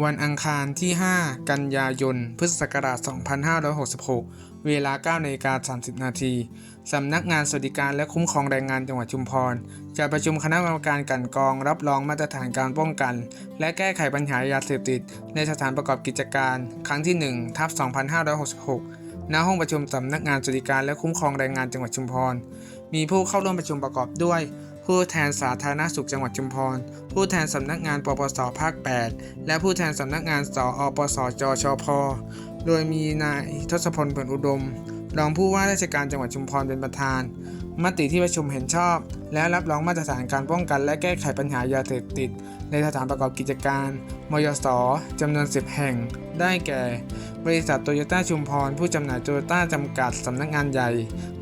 วันอังคารที่ 5 กันยายน พุทธศักราช 2566 เวลา9นาฬิกา30 นาที สำนักงานสวัสดิการและคุ้มครองแรงงานจังหวัดชุมพร จะประชุมคณะกรรมการกันกองรับรองมาตรฐานการป้องกัน และแก้ไขปัญหายาเสพติด ในสถานประกอบกิจการ ครั้งที่ 1 ทับ 2566 ณ ห้องประชุมสำนักงานสวัสดิการและคุ้มครองแรงงานจังหวัดชุมพร มีผู้เข้าร่วมประชุมประกอบด้วย ผู้แทนสาธารณสุขจังหวัดชุมพร ผู้แทนสำนักงานปปสภาค 8 และผู้แทนสำนักงานสออปสจชพ โดยมีนายทศพลเผินอุดม รองผู้ว่าราชการจังหวัดชุมพรเป็นประธาน มติที่ประชุมเห็นชอบ และรับรองมาตรฐานการป้องกัน และแก้ไขปัญหายาเสพติด ในสถานประกอบกิจการมยสจำนวน 10 แห่ง ได้แก่ บริษัทโตโยต้าชุมพร ผู้จำหน่ายโตโยต้าจำกัด สำนักงานใหญ่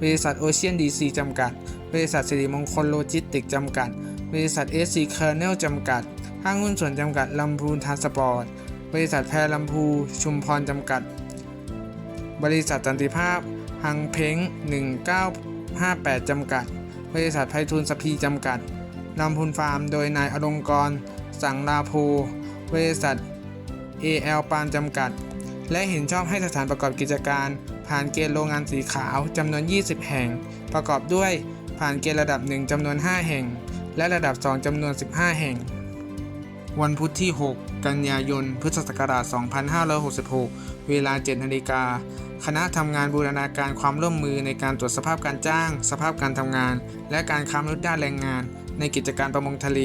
บริษัทโอเชียนดีซีจำกัด บริษัทสิริมงคลโลจิสติกส์จำกัด บริษัท SC k e r n e l จำกัด ห้างหุ้นส่วนจำกัดลำพูนทานสปอร์ต บริษัทแพรลำพู ชุมพรจำกัด บริษัทสันติภาพ หังเพ้ง 1958 จำกัด บริษัทไพฑูรย์สพีจำกัดลำพูนฟาร์มโดยนายอลงกร สังลาภู บริษัท AL ปานจำกัด และเห็นชอบให้สถานประกอบกิจการ ผ่านเกณฑ์โรงงานสีขาวจำนวน 20 แห่ง ประกอบด้วยผ่านเกณฑ์ระดับ 1จำนวน 5 แห่ง และระดับ 2จำนวน 15 แห่ง วันพุธที่ 6 กันยายน พุทธศักราช 2566 เวลา 7 นาฬิกา คณะทำงานบูรณาการความร่วมมือในการตรวจสภาพการจ้าง สภาพการทำงาน และการค้ามนุษย์ด้านแรงงาน ในกิจการประมงทะเล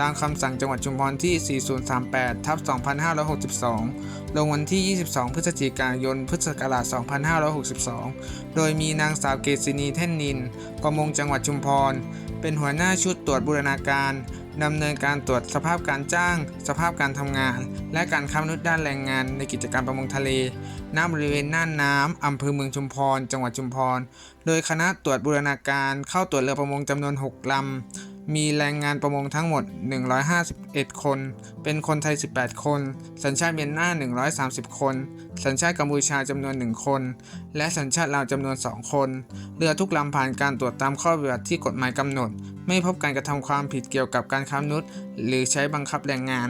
ตามคำสั่งจังหวัดชุมพรที่ 4038 ทับ 2562 ลงวันที่ 22 พฤศจิกายน พุทธศักราช 2562 โดยมีนางสาวเกษินีแท่นนิน ประมงจังหวัดชุมพร เป็นหัวหน้าชุดตรวจบูรณาการ ดำเนินการตรวจสภาพการจ้าง สภาพการทำงาน และการค้ามนุษย์ด้านแรงงานในกิจการประมงทะเลณบริเวณน่านน้ำอำเภอเมืองชุมพร จังหวัดชุมพร โดยคณะตรวจบูรณาการเข้าตรวจเรือประมงจำนวน 6ลำ มีแรงงานประมงทั้งหมด 151 คน เป็นคนไทย 18 คน สัญชาติเมียนมา130 คน สัญชาติกัมพูชาจำนวน 1 คน และสัญชาติลาวจำนวน 2 คน เรือทุกลำผ่านการตรวจตามข้อปฏิบัติที่กฎหมายกำหนด ไม่พบการกระทำความผิดเกี่ยวกับการค้ามนุษย์ หรือใช้บังคับแรงงาน